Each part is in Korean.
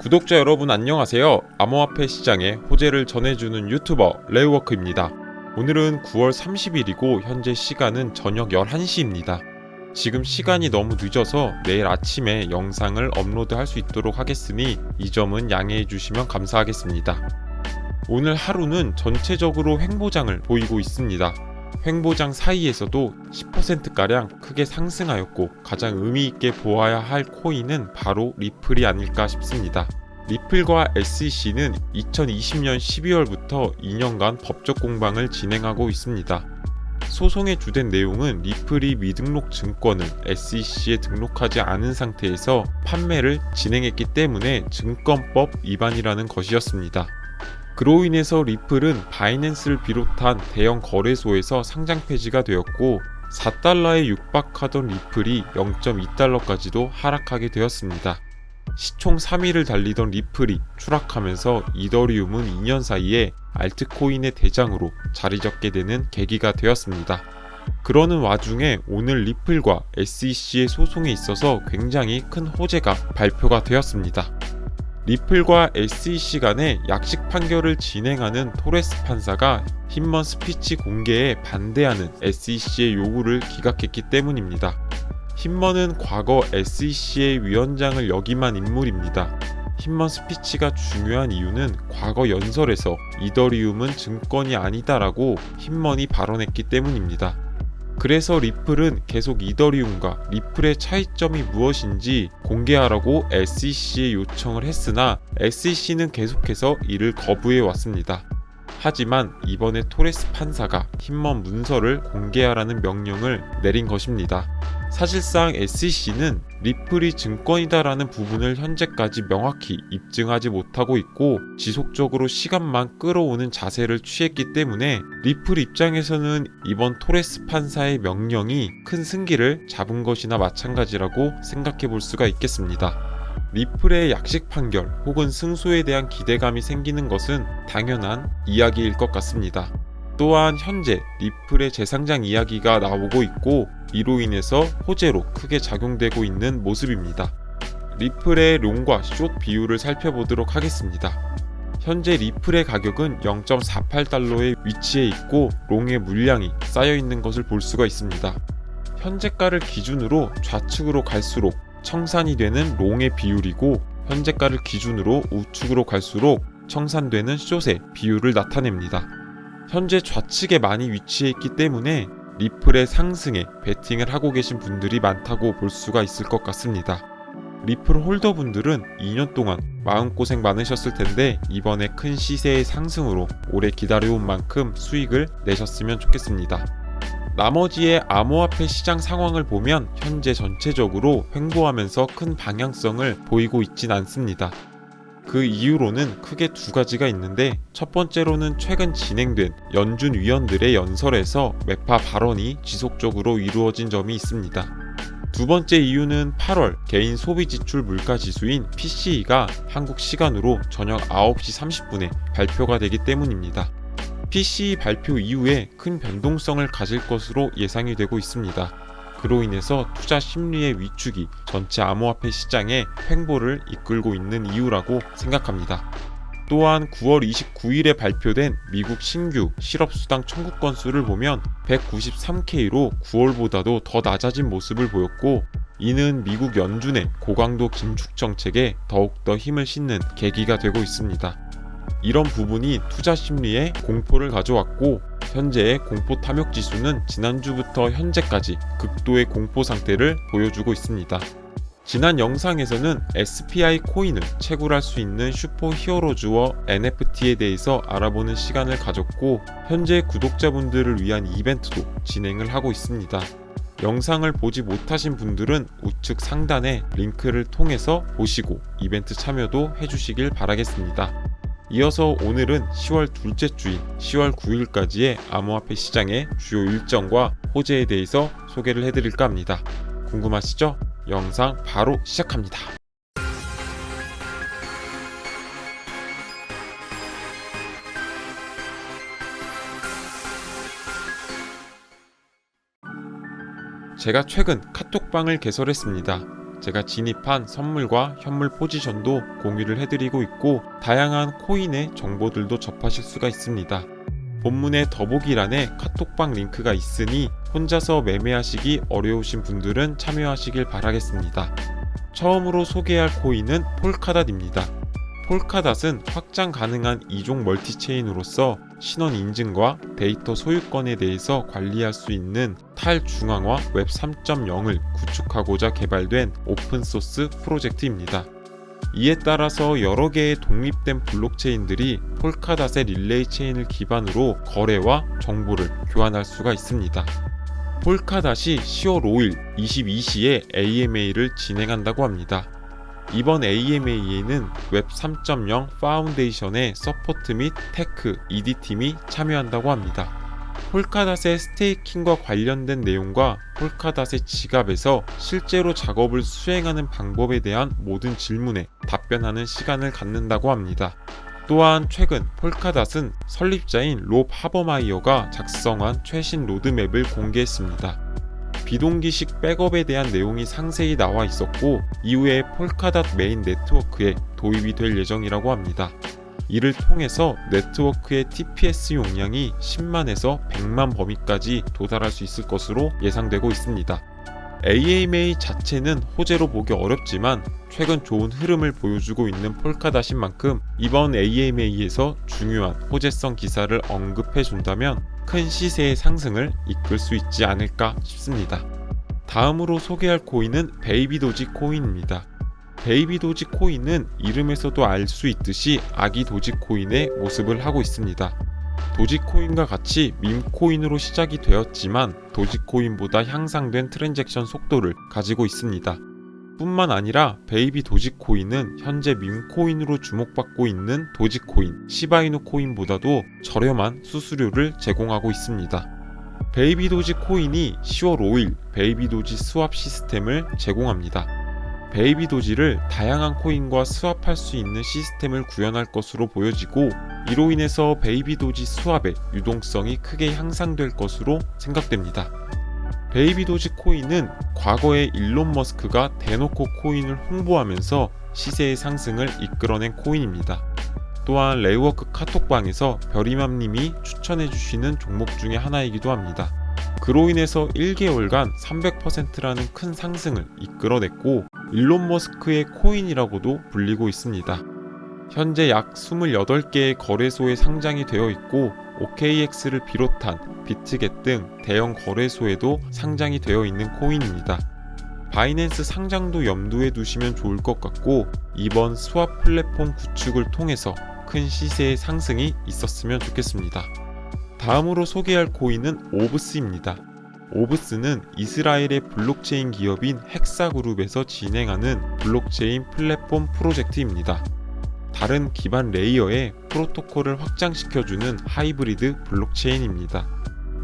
구독자 여러분 안녕하세요. 암호화폐 시장의 호재를 전해주는 유튜버 레이워크입니다. 오늘은 9월 30일이고 현재 시간은 저녁 11시입니다. 지금 시간이 너무 늦어서 내일 아침에 영상을 업로드할 수 있도록 하겠으니 이 점은 양해해 주시면 감사하겠습니다. 오늘 하루는 전체적으로 횡보장을 보이고 있습니다. 횡보장 사이에서도 10%가량 크게 상승하였고 가장 의미 있게 보아야 할 코인은 바로 리플이 아닐까 싶습니다. 리플과 SEC는 2020년 12월부터 2년간 법적 공방을 진행하고 있습니다. 소송의 주된 내용은 리플이 미등록 증권을 SEC에 등록하지 않은 상태에서 판매를 진행했기 때문에 증권법 위반이라는 것이었습니다. 그로 인해서 리플은 바이낸스를 비롯한 대형 거래소에서 상장 폐지가 되었고 4달러에 육박하던 리플이 0.2달러까지도 하락하게 되었습니다. 시총 3위를 달리던 리플이 추락하면서 이더리움은 2년 사이에 알트코인의 대장으로 자리 잡게 되는 계기가 되었습니다. 그러는 와중에 오늘 리플과 SEC의 소송에 있어서 굉장히 큰 호재가 발표가 되었습니다. 리플과 SEC 간의 약식 판결을 진행하는 토레스 판사가 힘먼 스피치 공개에 반대하는 SEC의 요구를 기각했기 때문입니다. 힘먼은 과거 SEC의 위원장을 역임한 인물입니다. 힘먼 스피치가 중요한 이유는 과거 연설에서 이더리움은 증권이 아니다라고 힘먼이 발언했기 때문입니다. 그래서 리플은 계속 이더리움과 리플의 차이점이 무엇인지 공개하라고 SEC에 요청을 했으나 SEC는 계속해서 이를 거부해 왔습니다. 하지만 이번에 토레스 판사가 힘먼 문서를 공개하라는 명령을 내린 것입니다. 사실상 SEC는 리플이 증권이다라는 부분을 현재까지 명확히 입증하지 못하고 있고 지속적으로 시간만 끌어오는 자세를 취했기 때문에 리플 입장에서는 이번 토레스 판사의 명령이 큰 승기를 잡은 것이나 마찬가지라고 생각해 볼 수가 있겠습니다. 리플의 약식 판결 혹은 승소에 대한 기대감이 생기는 것은 당연한 이야기일 것 같습니다. 또한 현재 리플의 재상장 이야기가 나오고 있고 이로 인해서 호재로 크게 작용되고 있는 모습입니다. 리플의 롱과 숏 비율을 살펴보도록 하겠습니다. 현재 리플의 가격은 0.48달러에 위치해 있고 롱의 물량이 쌓여 있는 것을 볼 수가 있습니다. 현재가를 기준으로 좌측으로 갈수록 청산이 되는 롱의 비율이고 현재가를 기준으로 우측으로 갈수록 청산되는 숏의 비율을 나타냅니다. 현재 좌측에 많이 위치해 있기 때문에 리플의 상승에 베팅을 하고 계신 분들이 많다고 볼 수가 있을 것 같습니다. 리플 홀더분들은 2년 동안 마음고생 많으셨을 텐데 이번에 큰 시세의 상승으로 오래 기다려온 만큼 수익을 내셨으면 좋겠습니다. 나머지의 암호화폐 시장 상황을 보면 현재 전체적으로 횡보하면서 큰 방향성을 보이고 있진 않습니다. 그 이유로는 크게 두 가지가 있는데 첫 번째로는 최근 진행된 연준 위원들의 연설에서 매파 발언이 지속적으로 이루어진 점이 있습니다. 두 번째 이유는 8월 개인 소비 지출 물가 지수인 PCE가 한국 시간으로 저녁 9시 30분에 발표가 되기 때문입니다. PCE 발표 이후에 큰 변동성을 가질 것으로 예상이 되고 있습니다. 그로 인해서 투자 심리의 위축이 전체 암호화폐 시장의 횡보를 이끌고 있는 이유라고 생각합니다. 또한 9월 29일에 발표된 미국 신규 실업수당 청구 건수를 보면 193K로 9월보다도 더 낮아진 모습을 보였고 이는 미국 연준의 고강도 긴축 정책에 더욱더 힘을 싣는 계기가 되고 있습니다. 이런 부분이 투자 심리에 공포를 가져왔고 현재의 공포 탐욕 지수는 지난주부터 현재까지 극도의 공포 상태를 보여주고 있습니다. 지난 영상에서는 SPI 코인을 채굴할 수 있는 슈퍼 히어로즈와 NFT에 대해서 알아보는 시간을 가졌고 현재 구독자분들을 위한 이벤트도 진행을 하고 있습니다. 영상을 보지 못하신 분들은 우측 상단에 링크를 통해서 보시고 이벤트 참여도 해주시길 바라겠습니다. 이어서 오늘은 10월 둘째 주인 10월 9일까지의 암호화폐 시장의 주요 일정과 호재에 대해서 소개를 해드릴까 합니다. 궁금하시죠? 영상 바로 시작합니다. 제가 최근 카톡방을 개설했습니다. 제가 진입한 선물과 현물 포지션도 공유를 해드리고 있고 다양한 코인의 정보들도 접하실 수가 있습니다. 본문의 더보기란에 카톡방 링크가 있으니 혼자서 매매하시기 어려우신 분들은 참여하시길 바라겠습니다. 처음으로 소개할 코인은 폴카닷입니다. 폴카닷은 확장 가능한 이종 멀티체인으로서 신원 인증과 데이터 소유권에 대해서 관리할 수 있는 탈중앙화 웹 3.0을 구축하고자 개발된 오픈소스 프로젝트입니다. 이에 따라서 여러 개의 독립된 블록체인들이 폴카닷의 릴레이 체인을 기반으로 거래와 정보를 교환할 수가 있습니다. 폴카닷이 10월 5일 22시에 AMA를 진행한다고 합니다. 이번 AMA에는 웹 3.0 파운데이션의 서포트 및 테크, ED팀이 참여한다고 합니다. 폴카닷의 스테이킹과 관련된 내용과 폴카닷의 지갑에서 실제로 작업을 수행하는 방법에 대한 모든 질문에 답변하는 시간을 갖는다고 합니다. 또한 최근 폴카닷은 설립자인 롭 하버마이어가 작성한 최신 로드맵을 공개했습니다. 비동기식 백업에 대한 내용이 상세히 나와 있었고 이후에 폴카닷 메인 네트워크에 도입이 될 예정이라고 합니다. 이를 통해서 네트워크의 TPS 용량이 10만에서 100만 범위까지 도달할 수 있을 것으로 예상되고 있습니다. AMA 자체는 호재로 보기 어렵지만 최근 좋은 흐름을 보여주고 있는 폴카닷인 만큼 이번 AMA에서 중요한 호재성 기사를 언급해 준다면 큰 시세의 상승을 이끌 수 있지 않을까 싶습니다. 다음으로 소개할 코인은 베이비 도지 코인입니다. 베이비 도지 코인은 이름에서도 알 수 있듯이 아기 도지 코인의 모습을 하고 있습니다. 도지코인과 같이 밈코인으로 시작이 되었지만 도지코인보다 향상된 트랜잭션 속도를 가지고 있습니다. 뿐만 아니라 베이비 도지코인은 현재 밈코인으로 주목받고 있는 도지코인, 시바이누 코인보다도 저렴한 수수료를 제공하고 있습니다. 베이비 도지 코인이 10월 5일 베이비 도지 스왑 시스템을 제공합니다. 베이비 도지를 다양한 코인과 스왑할 수 있는 시스템을 구현할 것으로 보여지고 이로 인해서 베이비 도지 스왑의 유동성이 크게 향상될 것으로 생각됩니다. 베이비 도지 코인은 과거에 일론 머스크가 대놓고 코인을 홍보하면서 시세의 상승을 이끌어낸 코인입니다. 또한 레이워크 카톡방에서 별이맘님이 추천해주시는 종목 중의 하나이기도 합니다. 그로 인해서 1개월간 300%라는 큰 상승을 이끌어냈고 일론 머스크의 코인이라고도 불리고 있습니다. 현재 약 28개의 거래소에 상장이 되어 있고 OKX를 비롯한 비트겟 등 대형 거래소에도 상장이 되어 있는 코인입니다. 바이낸스 상장도 염두에 두시면 좋을 것 같고 이번 스왑 플랫폼 구축을 통해서 큰 시세의 상승이 있었으면 좋겠습니다. 다음으로 소개할 코인은 오브스입니다. 오브스는 이스라엘의 블록체인 기업인 헥사그룹에서 진행하는 블록체인 플랫폼 프로젝트입니다. 다른 기반 레이어의 프로토콜을 확장시켜주는 하이브리드 블록체인입니다.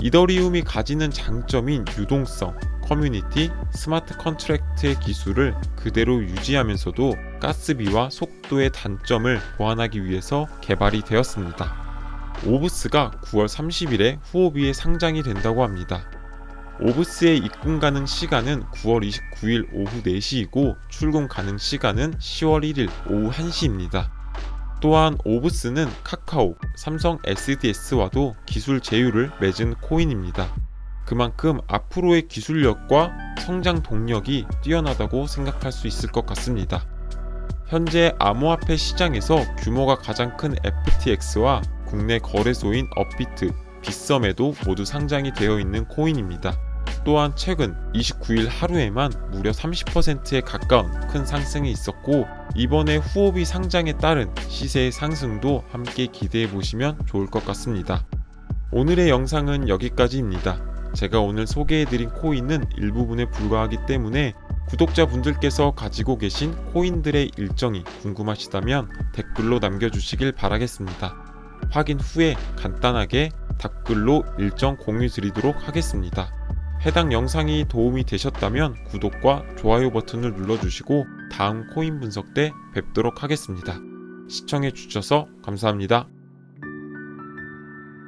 이더리움이 가지는 장점인 유동성, 커뮤니티, 스마트 컨트랙트의 기술을 그대로 유지하면서도 가스비와 속도의 단점을 보완하기 위해서 개발이 되었습니다. 오브스가 9월 30일에 후오비에 상장이 된다고 합니다. 오브스의 입금 가능 시간은 9월 29일 오후 4시이고 출금 가능 시간은 10월 1일 오후 1시입니다. 또한 오브스는 카카오, 삼성 SDS와도 기술 제휴를 맺은 코인입니다. 그만큼 앞으로의 기술력과 성장 동력이 뛰어나다고 생각할 수 있을 것 같습니다. 현재 암호화폐 시장에서 규모가 가장 큰 FTX와 국내 거래소인 업비트, 빗썸에도 모두 상장이 되어 있는 코인입니다. 또한 최근 29일 하루에만 무려 30%에 가까운 큰 상승이 있었고 이번에 후오비 상장에 따른 시세의 상승도 함께 기대해 보시면 좋을 것 같습니다. 오늘의 영상은 여기까지입니다. 제가 오늘 소개해드린 코인은 일부분에 불과하기 때문에 구독자분들께서 가지고 계신 코인들의 일정이 궁금하시다면 댓글로 남겨주시길 바라겠습니다. 확인 후에 간단하게 댓글로 일정 공유 드리도록 하겠습니다. 해당 영상이 도움이 되셨다면 구독과 좋아요 버튼을 눌러주시고 다음 코인 분석 때 뵙도록 하겠습니다. 시청해주셔서 감사합니다.